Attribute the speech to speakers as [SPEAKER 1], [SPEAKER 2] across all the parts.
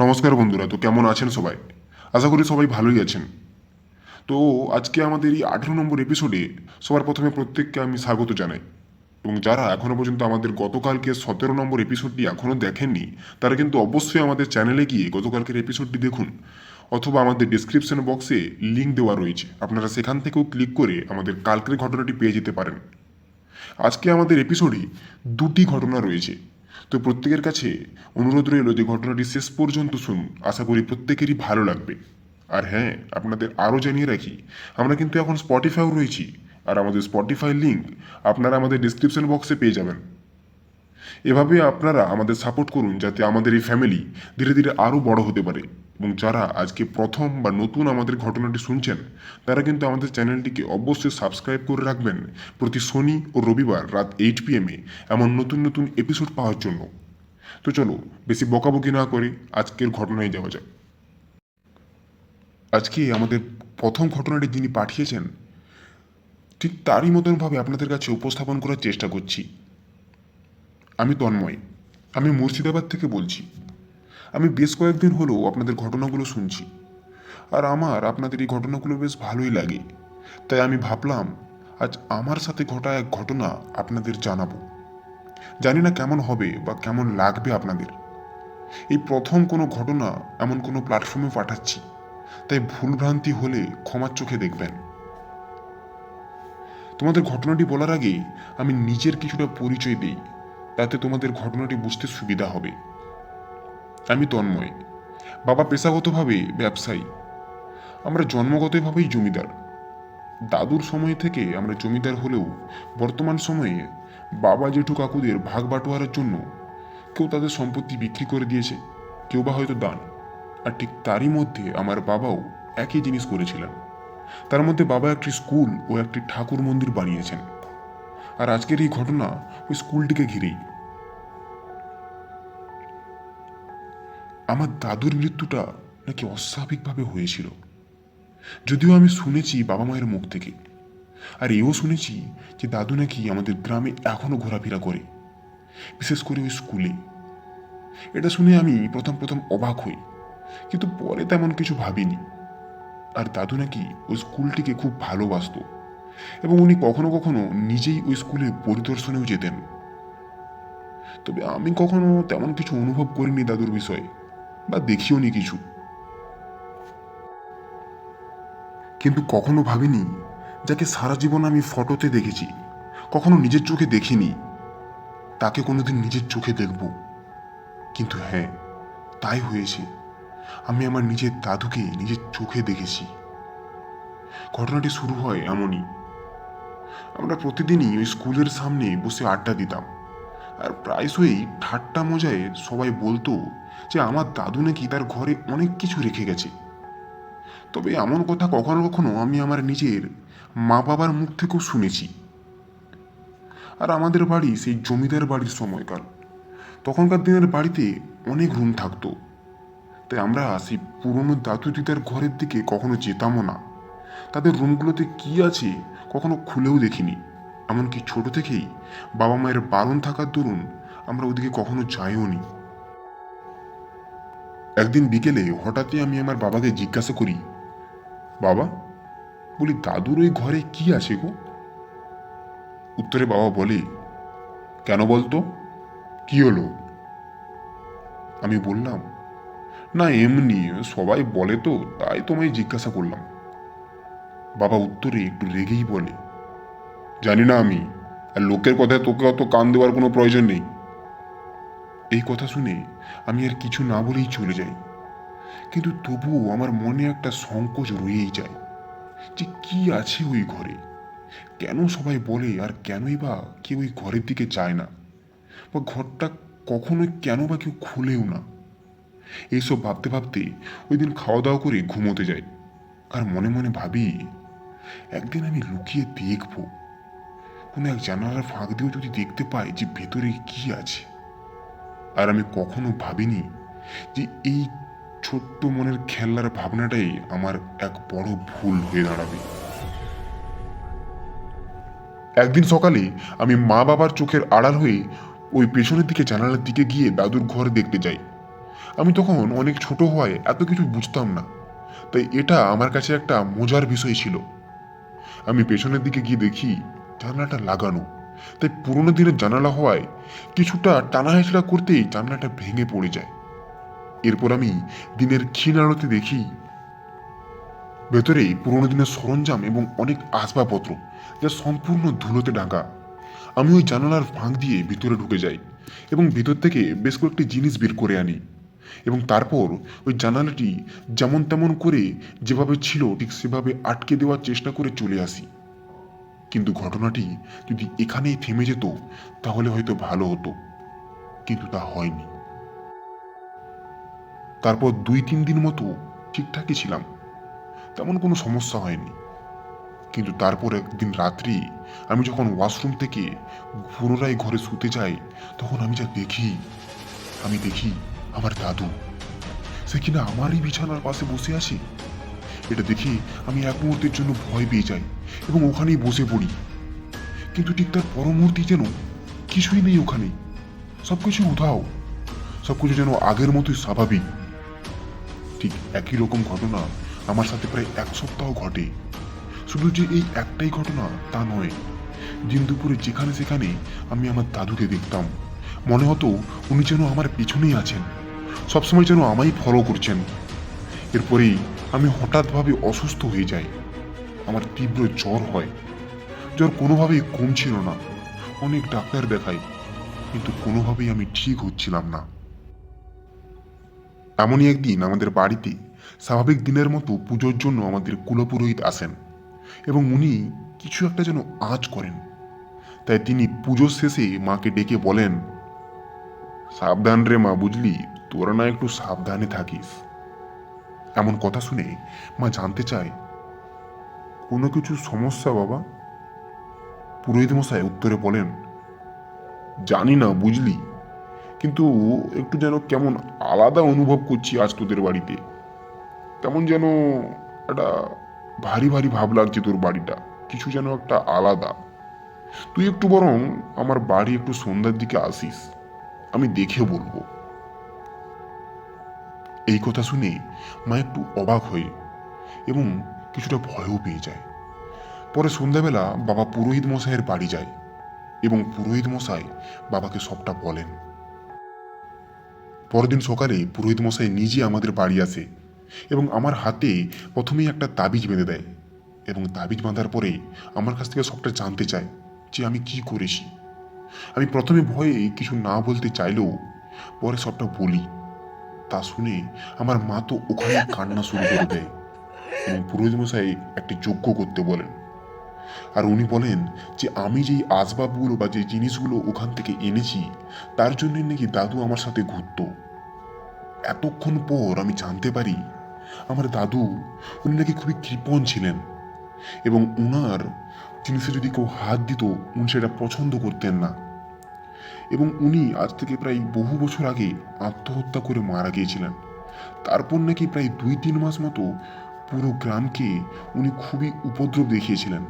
[SPEAKER 1] নমস্কার বন্ধুরা, তো কেমন আছেন সবাই? আশা করি সবাই ভালোই আছেন। তো আজকে আমাদের এই আঠেরো নম্বর এপিসোডে সবার প্রথমে প্রত্যেককে আমি স্বাগত জানাই। এবং যারা এখনও পর্যন্ত আমাদের গতকালকে সতেরো নম্বর এপিসোডটি এখনও দেখেননি, তারা কিন্তু অবশ্যই আমাদের চ্যানেলে গিয়ে গতকালকের এপিসোডটি দেখুন, অথবা আমাদের ডিসক্রিপশন বক্সে লিঙ্ক দেওয়া রয়েছে। আপনারা সেখান থেকেও ক্লিক করে আমাদের কালকের ঘটনাটি পেয়ে যেতে পারেন। আজকে আমাদের এপিসোডে দুটি ঘটনা রয়েছে। তো প্রত্যেকের কাছে অনুরোধ রইল যে ঘটনাটি শেষ পর্যন্ত শুনুন। আশা করি প্রত্যেকেরই ভালো লাগবে। আর হ্যাঁ আপনাদের আরও জানিয়ে রাখি, আমরা কিন্তু এখন স্পটিফাইও রয়েছি। আর আমাদের স্পটিফাই লিঙ্ক আপনারা আমাদের ডিসক্রিপশন বক্সে পেয়ে যাবেন। এভাবে আপনারা আমাদের সাপোর্ট করুন যাতে আমাদের এই ফ্যামিলি ধীরে ধীরে আরও বড় হতে পারে। এবং যারা আজকে প্রথম বা নতুন আমাদের ঘটনাটি শুনছেন, তারা কিন্তু আমাদের চ্যানেলটিকে অবশ্যই সাবস্ক্রাইব করে রাখবেন প্রতি শনি ও রবিবার রাত এইট পিএমে এমন নতুন নতুন এপিসোড পাওয়ার জন্য। তো চলো, বেশি বকাবকি না করে আজকের ঘটনায় যাওয়া যাক। আজকে আমাদের প্রথম ঘটনাটি যিনি পাঠিয়েছেন, ঠিক তারই মতনভাবে আপনাদের কাছে উপস্থাপন করার চেষ্টা করছি। আমি তন্ময়, আমি মুর্শিদাবাদ থেকে বলছি। আমি বেশ কয়েকদিন হলেও আপনাদের ঘটনাগুলো শুনছি। আর আমার, আপনাদের এই ঘটনাগুলো বেশ ভালোই লাগে। তাই আমি ভাবলাম, আজ আমার সাথে ঘটা এক ঘটনা আপনাদের জানাব। জানি না কেমন হবে বা কেমন লাগবে আপনাদের। এই প্রথম কোনো ঘটনা এমন কোনো প্ল্যাটফর্মে পাঠাচ্ছি। তাই ভুলভ্রান্তি হলে ক্ষমার চোখে দেখবেন। তোমাদের ঘটনাটি বলার আগে আমি নিজের কিছুটা পরিচয় দিই। তাতে তোমাদের ঘটনাটি বুঝতে সুবিধা হবে। আমি তন্ময়। বাবা পেশাগতভাবে ব্যবসায়ী। আমরা জন্মগতভাবেই জমিদার। দাদুর সময় থেকে আমরা জমিদার হলেও বর্তমান সময়ে বাবা জেঠু কাকুদের ভাগ বাটোয়ারার জন্য কেউ তাদের সম্পত্তি বিক্রি করে দিয়েছে, কেউ বা হয়তো দান। আর ঠিক তারই মধ্যে আমার বাবাও একই জিনিস করেছিলেন। তার মধ্যে বাবা একটি স্কুল ও একটি ঠাকুর মন্দির বানিয়েছেন। আর আজকের এই ঘটনা ওই স্কুলটিকে ঘিরেই। আমার দাদুর মৃত্যুটা নাকি অস্বাভাবিকভাবে হয়েছিল। যদিও আমি শুনেছি বাবা মায়ের মুখ থেকে। আর এও শুনেছি যে দাদু নাকি আমাদের গ্রামে এখনও ঘোরাফেরা করে, বিশেষ করে ওই স্কুলে। এটা শুনে আমি প্রথম প্রথম অবাক হই, কিন্তু পরে তেমন কিছু ভাবিনি। আর দাদু নাকি ওই স্কুলটিকে খুব ভালোবাসতো এবং উনি কখনো কখনো নিজেই ওই স্কুলে পরিদর্শনেও যেতেন। তবে আমি কখনো তেমন কিছু অনুভব করিনি দাদুর বিষয়ে। বা দেখিও নি কিছু। কিন্তু কখনো ভাবিনি যাকে সারা জীবন আমি ফটোতে দেখেছি, কখনো নিজের চোখে দেখিনি। তাকে কোনোদিন নিজের চোখে দেখব। কিন্তু হ্যাঁ তাই হয়েছে। আমি আমার নিজের দাদুকে নিজের চোখে দেখেছি। ঘটনাটি শুরু হয় এমনই। আমরা প্রতিদিনই ওই স্কুলের সামনে বসে আড্ডা দিতাম। আর প্রায়শই ঠাট্টা মজায় সবাই বলতো যে আমার দাদু নাকি তার ঘরে অনেক কিছু রেখে গেছে। তবে এমন কথা কখনো কখনো আমি আমার নিজের মা বাবার মুখ থেকেও শুনেছি। আর আমাদের বাড়ি সেই জমিদার বাড়ির সময়কাল। তখনকার দিনের বাড়িতে অনেক রুম থাকতো। তাই আমরা সেই পুরনো দাদু দিদার ঘরের দিকে কখনো যেতামও না। তাদের রুমগুলোতে কি আছে কখনো খুলেও দেখিনি। এমনকি ছোট থেকেই বাবা মায়ের বারণ থাকার দরুন আমরা ওদিকে কখনো যাইও নি। একদিন বিকেলে হঠাৎই আমি আমার বাবাকে জিজ্ঞাসা করি, বাবা, বলি দাদুর ওই ঘরে কি আছে গো? উত্তরে বাবা বলে, কেন বলতো? কি হলো? আমি বললাম, না, এমনি, সবাই বলে তো, তাই তোমায় জিজ্ঞাসা করলাম। বাবা উত্তরে একটু রেগেই বলে, জানি না আমি, আর লোকের কথায় তোকে অত কান দেওয়ার কোনো প্রয়োজন নেই। এই কথা শুনে আমি আর কিছু না বলেই চলে যাই। কিন্তু তবুও আমার মনে একটা সংকোচ রয়েই যায় যে কি আছে ওই ঘরে? কেন সবাই বলে আর কেনই বা কেউ ওই ঘরের দিকে যায় না? বা ঘরটা কখনোই কেন বা কেউ খুলেও না? এইসব ভাবতে ভাবতে ওই দিন খাওয়া দাওয়া করে ঘুমোতে যাই আর মনে মনে ভাবি, একদিন আমি লুকিয়ে দেখব। কোনো এক জানালার ফাঁক দিয়েও যদি দেখতে পাই যে ভেতরে কি আছে। আর আমি কখনো ভাবিনি যে এই ছোট্ট মনের খেলনার ভাবনাটাই আমার এক বড় ভুল হয়ে দাঁড়াবে। একদিন সকালে আমি মা বাবার চোখের আড়াল হয়ে ওই পেছনের দিকে জানালার দিকে গিয়ে দাদুর ঘর দেখতে যাই। আমি তখন অনেক ছোট হওয়ায় এত কিছু বুঝতাম না, তাই এটা আমার কাছে একটা মজার বিষয় ছিল। আমি পেছনের দিকে গিয়ে দেখি জানলাটা লাগানো। তাই পুরোনো দিনের জানালা হওয়ায় কিছুটা টানা হেঁচড়া করতেই জানলাটা ভেঙে পড়ে যায়। এরপর আমি দিনের ক্ষীণ আলোতে দেখি ভেতরে পুরোনো দিনের সরঞ্জাম এবং অনেক আসবাবপত্র যা সম্পূর্ণ ধুলোতে ঢাকা। আমি ওই জানালার ফাঁক দিয়ে ভিতরে ঢুকে যাই এবং ভিতর থেকে বেশ কয়েকটি জিনিস বের করে আনি এবং তারপর ওই জানালাটি যেমন তেমন করে যেভাবে ছিল ঠিক সেভাবে আটকে দেওয়ার চেষ্টা করে চলে আসি। কিন্তু ঘটনাটি যদি এখানেই থেমে যেত, তাহলে হয়তো ভালো হতো। কিন্তু তা হয়নি। তারপর দুই তিন দিন মতো ঠিকঠাকই ছিলাম। তেমন কোনো সমস্যা হয়নি। কিন্তু তারপর একদিন রাত্রি আমি যখন ওয়াশরুম থেকে পুনরায় ঘরে শুতে যাই, তখন আমি যা দেখি, আমি দেখি আমার দাদু। সে কিনা আমারই বিছানার পাশে বসে আছে? এটা দেখে আমি এক মুহূর্তের জন্য ভয় পেয়ে যাই এবং ওখানেই বসে পড়ি। কিন্তু ঠিক তার পরমূর্তি যেন কিছুই নেই ওখানে। সবকিছু উধাও। সবকিছু যেন আগের মতোই স্বাভাবিক। ঠিক একই রকম ঘটনা আমার সাথে প্রায় এক সপ্তাহ ঘটে। শুধু যে এই একটাই ঘটনা তা নয়, দিন দুপুরে যেখানে সেখানে আমি আমার দাদুকে দেখতাম। মনে হতো উনি যেন আমার পিছনেই আছেন। সবসময় যেন আমায় ফলো করছেন। এরপরেই আমি হঠাৎভাবে অসুস্থ হয়ে যাই। আমার তীব্র জ্বর হয়। জ্বর কোনোভাবেই কমছিল না। অনেক ডাক্তার দেখাই কিন্তু কোনোভাবেই আমি ঠিক হচ্ছিলাম না। এমনই একদিন আমাদের বাড়িতে স্বাভাবিক দিনের মতো পুজোর জন্য আমাদের কুলপুরোহিত আসেন এবং উনি কিছু একটা যেন আঁচ করেন। তাই তিনি পুজোর শেষে মাকে ডেকে বলেন, সাবধান রে মা, বুঝলি? তোরা না একটু সাবধানে থাকিস। এমন কথা শুনে মা জানতে চায়, কোনো কিছু সমস্যা বাবা? পুরোহিত মশাই উত্তরে বলেন, জানি না, বুঝলি। কিন্তু একটু যেন কেমন আলাদা অনুভব করছি আজ তোদের বাড়িতে। তেমন যেন একটা ভারী ভারী ভাব লাগছে তোর বাড়িটা, কিছু যেন একটা আলাদা। তুই একটু বরং আমার বাড়ি একটু সন্ধ্যার দিকে আসিস, আমি দেখে বলব। এই কথা শুনে মা একটু অবাক হয়ে এবং কিছুটা ভয়ও পেয়ে যায়। পরে সন্ধ্যাবেলা বাবা পুরোহিত মশাইয়ের বাড়ি যায় এবং পুরোহিত মশাই বাবাকে সবটা বলেন। পরদিন সকালে পুরোহিত মশাই নিজে আমাদের বাড়ি আসে এবং আমার হাতে প্রথমেই একটা তাবিজ বেঁধে দেয় এবং তাবিজ বাঁধার পরে আমার কাছ থেকে সবটা জানতে চায় যে আমি কি করেছি। আমি প্রথমে ভয়ে কিছু না বলতে চাইলেও পরে সবটা বলি। তা শুনে আমার মা তো ওখানে কান্না শুরু করে দেয়। এবং পুরোহিত মশাই একটি যজ্ঞ করতে বলেন। আর উনি বলেন যে, আমি যেই আসবাবগুলো বা যে জিনিসগুলো ওখান থেকে এনেছি, তার জন্য নাকি দাদু আমার সাথে ঘুরত। এতক্ষণ পর আমি জানতে পারি, আমার দাদু, উনি নাকি খুবই কৃপণ ছিলেন। এবং উনার জিনিসে যদি কেউ হাত দিত, উনি সেটা পছন্দ করতেন না। এবং উনি আজ থেকে প্রায় বহু বছর আগে আত্মহত্যা করে মারা গিয়েছিলেন। তারপর নাকি প্রায় দুই তিন মাস মতো পুরো গ্রামকে উনি খুবই উপদ্রব দেখিয়েছিলেন।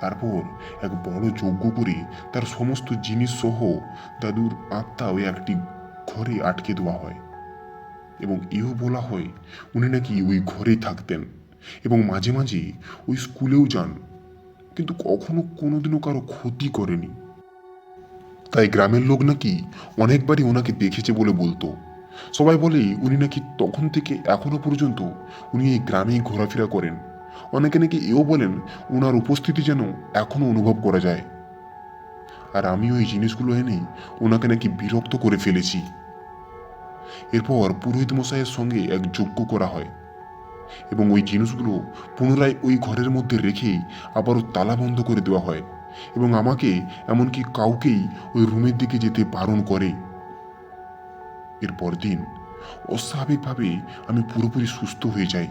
[SPEAKER 1] তারপর এক বড় যজ্ঞ করে তার সমস্ত জিনিস সহ দাদুর আত্মা ওই একটি ঘরে আটকে দেওয়া হয় এবং এও বলা হয় উনি নাকি ওই ঘরেই থাকতেন এবং মাঝে মাঝে ওই স্কুলেও যান, কিন্তু কখনো কোনোদিনও কারও ক্ষতি করেনি। তাই গ্রামের লোক নাকি অনেকবারই ওনাকে দেখেছে বলে বলতো। সবাই বলে, উনি নাকি তখন থেকে এখনও পর্যন্ত উনি এই গ্রামেই ঘোরাফেরা করেন। অনেকে নাকি এও বলেন ওনার উপস্থিতি যেন এখনও অনুভব করা যায়। আর আমিও এই জিনিসগুলো এনে ওনাকে নাকি বিরক্ত করে ফেলেছি। এরপর পুরোহিত মশাইয়ের সঙ্গে এক যজ্ঞ করা হয়। এবং ওই জিনিসগুলো পুনরায় ওই ঘরের মধ্যে রেখেই আবারও তালা বন্ধ করে দেওয়া হয়। এবং আমাকে এমনকি কাউকেই ওই রুমের দিকে যেতে বারণ করে। এর পরদিন অস্বাভাবিকভাবে আমি পুরোপুরি সুস্থ হয়ে যাই।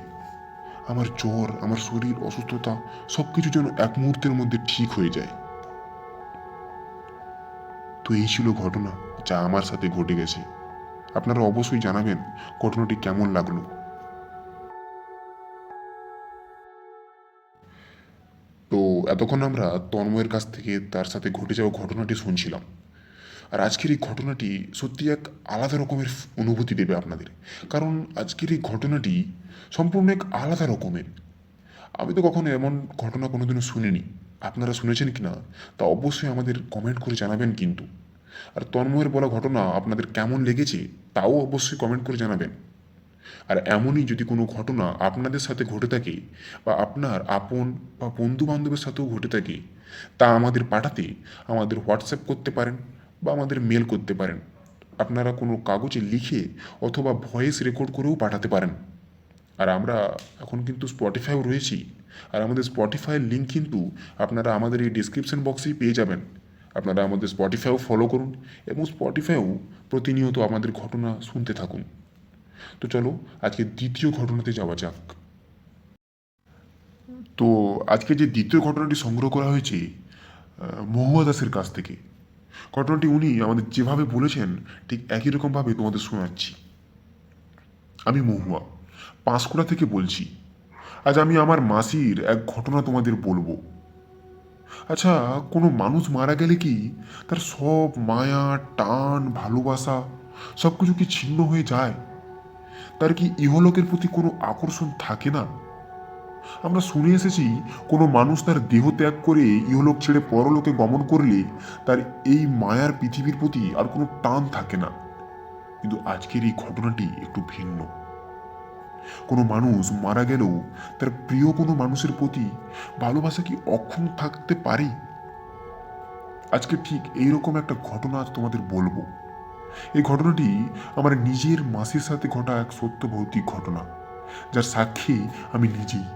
[SPEAKER 1] আমার জ্বর, আমার শরীর অসুস্থতা সব কিছু যেন এক মুহূর্তের মধ্যে ঠিক হয়ে যায়। তো এই ছিল ঘটনা যা আমার সাথে ঘটে গেছে। আপনারা অবশ্যই জানাবেন ঘটনাটি কেমন লাগল। তো এতক্ষণ আমরা তন্ময়ের কাছ থেকে তার সাথে ঘটে যাওয়া ঘটনাটি শুনছিলাম। আর আজকের এই ঘটনাটি সত্যি এক আলাদা রকমের অনুভূতি দেবে আপনাদের। কারণ আজকের এই ঘটনাটি সম্পূর্ণ এক আলাদা রকমের। আমি তো কখনো এমন ঘটনা কোনোদিনও শুনিনি। আপনারা শুনেছেন কি না, তা অবশ্যই আমাদের কমেন্ট করে জানাবেন কিন্তু। আর তন্ময়ের বলা ঘটনা আপনাদের কেমন লেগেছে, তাও অবশ্যই কমেন্ট করে জানাবেন। আর এমনই যদি কোনো ঘটনা আপনাদের সাথে ঘটে থাকে বা আপনার আপন বা বন্ধু বান্ধবের সাথেও ঘটে থাকে, তা আমাদের পাঠাতে আমাদের হোয়াটসঅ্যাপ করতে পারেন বা আমাদের মেল করতে পারেন। আপনারা কোনো কাগজে লিখে অথবা ভয়েস রেকর্ড করেও পাঠাতে পারেন। আর আমরা এখন কিন্তু স্পটিফাইও রয়েছি। আর আমাদের স্পটিফাইয়ের লিঙ্ক কিন্তু আপনারা আমাদের এই ডিসক্রিপশন বক্সেই পেয়ে যাবেন। আপনারা আমাদের স্পটিফাইও ফলো করুন এবং স্পটিফাইও প্রতিনিয়ত আমাদের ঘটনা শুনতে থাকুন। তো চলো, আজকে দ্বিতীয় ঘটনাতে যাওয়া যাক। তো আজকে যে দ্বিতীয় ঘটনাটি সংগ্রহ করা হয়েছে মহুয়া দাসের কাছ থেকে, ঘটনাটি উনি আমাদের যেভাবে বলেছেন, ঠিক একই রকমভাবে তোমাদের শোনাচ্ছি। আমি মহুয়া, পাঁশকুড়া থেকে বলছি, আজ আমি আমার মাসির এক ঘটনা তোমাদের বলব। আচ্ছা কোনো মানুষ মারা গেলে কি তার সব মায়া, টান, ভালোবাসা সব কিছু কি ছিন্ন হয়ে যায়? তার কি ইহলোকের প্রতি কোনো আকর্ষণ থাকে না? আমরা শুনে এসেছি, কোনো মানুষ তার দেহ ত্যাগ করে ইহলোক ছেড়ে পরলোকে গমন করলে তার এই মায়ার পৃথিবীর প্রতি আর কোনো টান থাকে না। কিন্তু আজকের এই ঘটনাটি একটু ভিন্ন। কোনো মানুষ মারা গেলেও তার প্রিয় কোনো মানুষের প্রতি ভালোবাসা কি অক্ষুণ্ণ থাকতে পারে? আজকে ঠিক এইরকম একটা ঘটনা আজ তোমাদের বলব। এই ঘটনাটি আমার নিজের মাসির সাথে ঘটা এক সত্য ভৌতিক ঘটনা, যার সাক্ষী আমি নিজেই।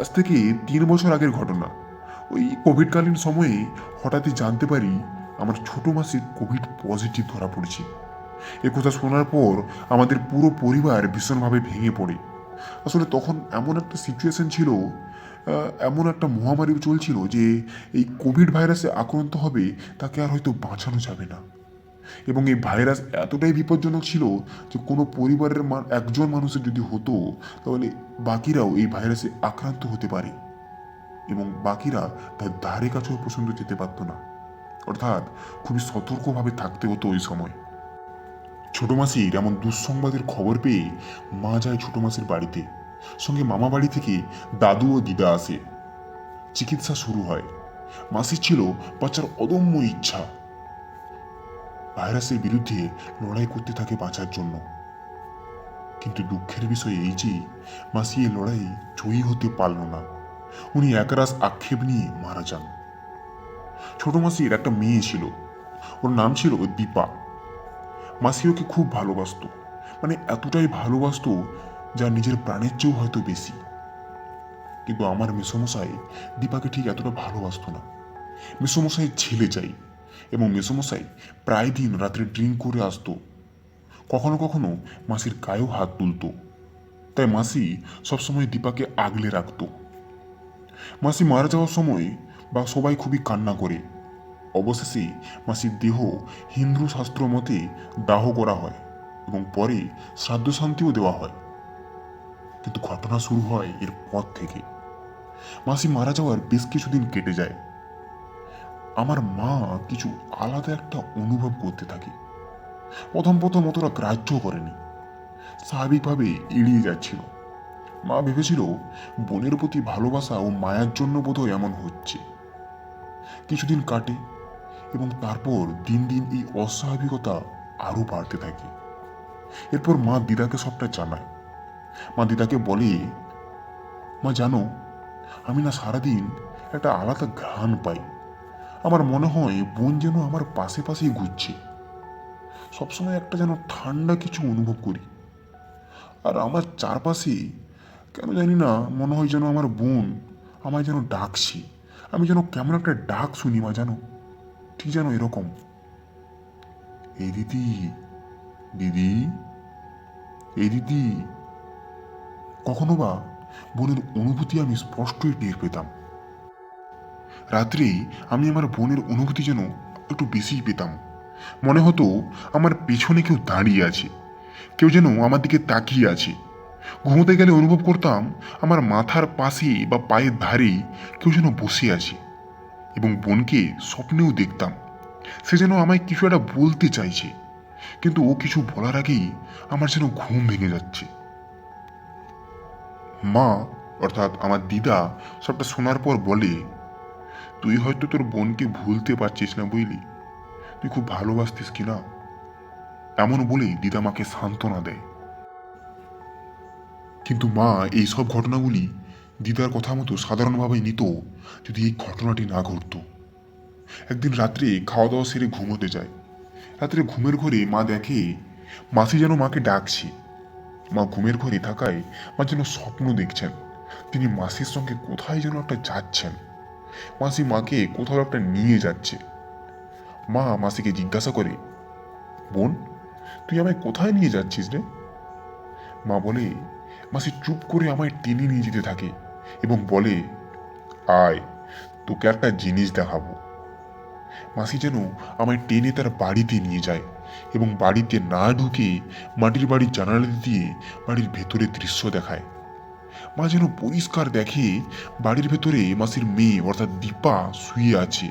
[SPEAKER 1] আজ থেকে তিন বছর আগের ঘটনা। ওই কোভিডকালীন সময়ে হঠাৎই জানতে পারি আমার ছোট মাসির কোভিড পজিটিভ ধরা পড়েছে। এ কথা শোনার পর আমাদের পুরো পরিবার ভীষণভাবে ভেঙে পড়ে। আসলে তখন এমন একটা সিচুয়েশন ছিল এমন একটা মহামারী চলছিল যে এই কোভিড ভাইরাসে আক্রান্ত হবে তাকে আর হয়তো বাঁচানো যাবে না। এবং এই ভাইরাস এতটাই বিপজ্জনক ছিল যে কোনো পরিবারের একজন মানুষের যদি হতো, তাহলে বাকিরাও এই ভাইরাসে আক্রান্ত হতে পারে। এবং বাকিরা তার ধারে কাছেও পর্যন্ত যেতে পারতো না। অর্থাৎ খুবই সতর্কভাবে থাকতে হতো ওই সময়। ছোট মাসির এমন দুঃসংবাদের খবর পেয়ে মা যায় ছোট মাসির বাড়িতে। সঙ্গে মামা বাড়ি থেকে দাদু ও দিদা আসে। চিকিৎসা শুরু হয়। মাসির ছিল বাচ্চার অদম্য ইচ্ছা। ভাইরাসের বিরুদ্ধে লড়াই করতে থাকে বাঁচার জন্য। কিন্তু দুঃখের বিষয় এই যে, মাসি এ লড়াই জয়ী হতে পারল না। উনি একরাশ আক্ষেপ নিয়ে মারা যান। ছোট মাসির একটা মেয়ে ছিল। ওর নাম ছিল দীপা। মাসি ওকে খুব ভালোবাসতো। মানে এতটাই ভালোবাসতো যা নিজের প্রাণের চেয়েও হয়তো বেশি। কিন্তু আমার মেসমশাই দীপাকে ঠিক এতটা ভালোবাসতো না। মেসমশাই ছেলে চাই এবং মেসমশাই প্রায় দিন রাত্রে ড্রিঙ্ক করে আসতো। কখনো কখনো মাসির গায়েও হাত তুলতো। তাই মাসি সবসময় দীপাকে আগলে রাখতো। মাসি মারা যাওয়ার সময় বা সবাই খুবই কান্না করে। অবশেষে মাসির দেহ হিন্দু শাস্ত্র মতে দাহ করা হয় এবং পরে শ্রাদ্ধ শান্তিও দেওয়া হয়। কিন্তু ঘটনা শুরু হয় এর পর থেকে। মাসি মারা যাওয়ার বেশ কিছুদিন কেটে যায়। আমার মা কিছু আলাদা একটা অনুভব করতে থাকে। প্রথম প্রথম অতটা গ্রাহ্য করেনি। স্বাভাবিকভাবে এড়িয়ে যাচ্ছিল। মা ভেবেছিল বোনের প্রতি ভালোবাসা ও মায়ার জন্য বোধহয় এমন হচ্ছে। কিছুদিন কাটে এবং তারপর দিন দিন এই অস্বাভাবিকতা আরও বাড়তে থাকে। এরপর মা দিদাকে সবটা জানায়। মা দিদাকে বলে, মা, জানো, আমি না সারাদিন একটা আলাদা ঘ্রাণ পাই। আমার মনে হয় বোন যেন আমার পাশে পাশেই ঘুরছে। সবসময় একটা যেন ঠান্ডা কিছু অনুভব করি। আর আমার চারপাশে, কেন জানি না, মনে হয় যেন আমার বোন আমায় যেন ডাকছে। আমি যেন কেমন একটা ডাক শুনি মা, জানো? ঠিক যেন এরকম। এই দিদি দিদি এই দিদি। কখনো বা বোনের অনুভূতি আমি স্পষ্টই টের পেতাম। রাত্রে আমি আমার বোনের অনুভূতি যেন একটু বেশিই পেতাম। মনে হতো আমার পেছনে কেউ দাঁড়িয়ে আছে, কেউ যেন আমার দিকে তাকিয়ে আছে। ঘুমোতে গেলে অনুভব করতাম আমার মাথার পাশে বা পায়ের ধারে কেউ যেন বসে আছে এবং বোনকে স্বপ্নেও দেখতাম। সে যেন আমায় কিছু একটা বলতে চাইছে, কিন্তু ও কিছু বলার আগেই আমার যেন ঘুম ভেঙে যাচ্ছে। মা, অর্থাৎ আমার দিদা সবটা শোনার পর বলে তুই হয়তো তোর বোনকে ভুলতে পারছিস না বুঝলি? তুই খুব ভালোবাসতিস কি না? এমন বলেই দিদা মাকে সান্ত্বনা দেয়। কিন্তু মা, এই সব ঘটনাগুলি দিদার কথা মতো সাধারণভাবে নিত যদি এই ঘটনাটি না ঘটতো। একদিন রাত্রে খাওয়া দাওয়া সেরে ঘুমোতে যায়। রাত্রে ঘুমের ঘরে মা দেখে মাসি যেন মাকে ডাকছে। মা ঘুমের ঘরে থাকায় মা যেন স্বপ্ন দেখছেন। তিনি মাসির সঙ্গে কোথায় যেন একটা যাচ্ছেন। মাসি মাকে কোথাও একটা নিয়ে যাচ্ছে। মা মাসিকে জিজ্ঞাসা করে, বোন, তুই আমায় কোথায় নিয়ে যাচ্ছিস রে? মা বলে, মাসি চুপ করে আমায় টেনে নিয়ে যেতে থাকে এবং বলে, আয়, তোকে একটা জিনিস দেখাবো। মাসি যেন আমায় টেনে তার বাড়িতে নিয়ে যায় এবং বাড়িতে না ঢুকে মাটির বাড়ির জানালা দিয়ে বাড়ির ভেতরে দৃশ্য দেখায়। মা যেন পরিষ্কার দেখে বাড়ির ভেতরে মাসির মেয়ে, অর্থাৎ দীপা, শুয়ে আছে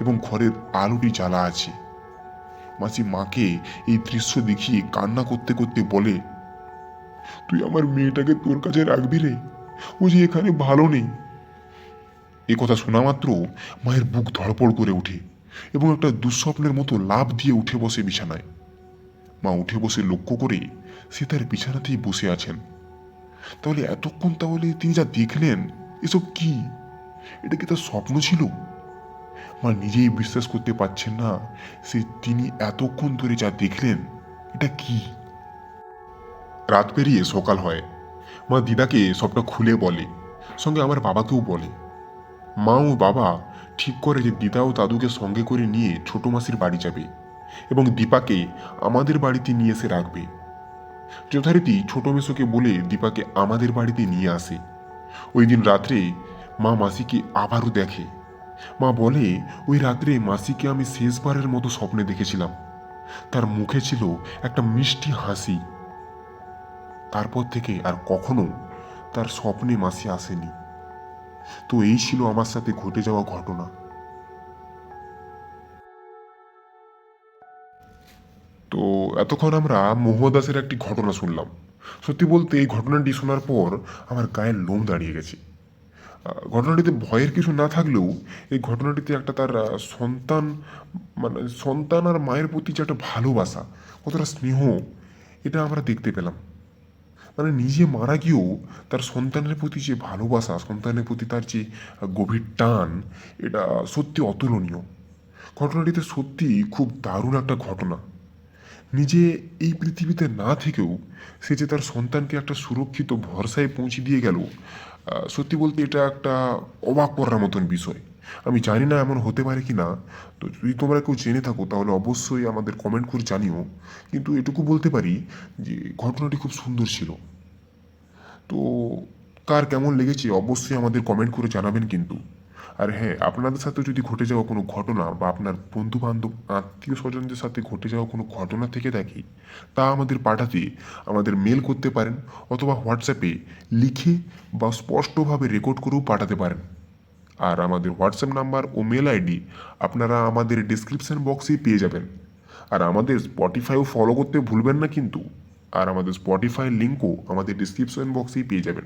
[SPEAKER 1] এবং ঘরের আলোটি জ্বালা আছে। মাসি মাকে এই দৃশ্য দেখিয়ে কান্না করতে করতে বলে, তুই আমার মেয়েটাকে তোর কাছে রাখবি রে? ও যে এখানে ভালো নেই। এ কথা শোনা মাত্র মায়ের বুক ধড়পড় করে ওঠে এবং একটা দুঃস্বপ্নের মতো লাভ দিয়ে উঠে বসে বিছানায়। মা উঠে বসে লক্ষ্য করে সে তার বিছানাতেই বসে আছেন। তাহলে এতক্ষণ তাহলে তিনি যা দেখলেন, এসব কি? এটা কি তার স্বপ্ন ছিল? মা নিজেই বিশ্বাস করতে পারছেন না, সে তিনি এতক্ষণ ধরে যা দেখলেন, এটা কি? রাত পেরিয়ে সকাল হয়। মা দিদাকে সবটা খুলে বলে, সঙ্গে আমার বাবাকেও বলে। মা ও বাবা ঠিক করে যে দিদা ও দাদুকে সঙ্গে করে নিয়ে ছোট মাসির বাড়ি যাবে এবং দীপাকে আমাদের বাড়িতে নিয়ে এসে রাখবে। যথারীতি ছোট মেসোকে বলে দীপাকে আমাদের বাড়িতে নিয়ে আসে। ওই দিন রাত্রে মা মাসিকে আবারও দেখে। মা বলে, ওই রাত্রে মাসিকে আমি শেষবারের মতো স্বপ্নে দেখেছিলাম। তার মুখে ছিল একটা মিষ্টি হাসি। তারপর থেকে আর কখনো তার স্বপ্নে মাসি আসেনি। তো এই ছিল আমার সাথে ঘটে যাওয়া ঘটনা। তো এতক্ষণ আমরা মোহাম্মদ দাসের একটি ঘটনা শুনলাম। সত্যি বলতে এই ঘটনাটি শোনার পর আমার গায়ের লোম দাঁড়িয়ে গেছে। ঘটনাটিতে ভয়ের কিছু না থাকলেও এই ঘটনাটিতে একটা তার সন্তান মানে সন্তান আর মায়ের প্রতি যে একটা ভালোবাসা, কতটা স্নেহ, এটা আমরা দেখতে পেলাম। মানে নিজে মারা গিয়েও তার সন্তানের প্রতি যে ভালোবাসা, সন্তানের প্রতি তার যে গভীর টান, এটা সত্যি অতুলনীয়। ঘটনাটিতে সত্যি খুব দারুণ একটা ঘটনা। নিজে এই পৃথিবীতে না থেকেও সে যে তার সন্তানকে একটা সুরক্ষিত ভরসায় পৌঁছে দিয়ে গেল সত্যি বলতে এটা একটা অবাক করার মতন বিষয়। আমি জানি না এমন হতে পারে কি না তো যদি তোমরা কেউ জেনে থাকো তাহলে অবশ্যই আমাদের কমেন্ট করে জানিও। কিন্তু এটুকু বলতে পারি যে ঘটনাটি খুব সুন্দর ছিল। তো কার কেমন লেগেছে অবশ্যই আমাদের কমেন্ট করে জানাবেন কিন্তু। আর হ্যাঁ আপনাদের সাথে যদি ঘটে যাওয়া কোনো ঘটনা বা আপনার বন্ধু বান্ধব আত্মীয় স্বজনদের সাথে ঘটে যাওয়া কোনো ঘটনা থেকে থাকে, তা আমাদের পাঠাতে আমাদের মেল করতে পারেন অথবা হোয়াটসঅ্যাপে লিখে বা স্পষ্টভাবে রেকর্ড করেও পাঠাতে পারেন। আর আমাদের হোয়াটসঅ্যাপ নাম্বার ও মেল আইডি আপনারা আমাদের ডিসক্রিপশন বক্সেই পেয়ে যাবেন। আর আমাদের স্পটিফাইও ফলো করতে ভুলবেন না কিন্তু। আর আমাদের স্পটিফাই লিঙ্কও আমাদের ডিসক্রিপশন বক্সেই পেয়ে যাবেন।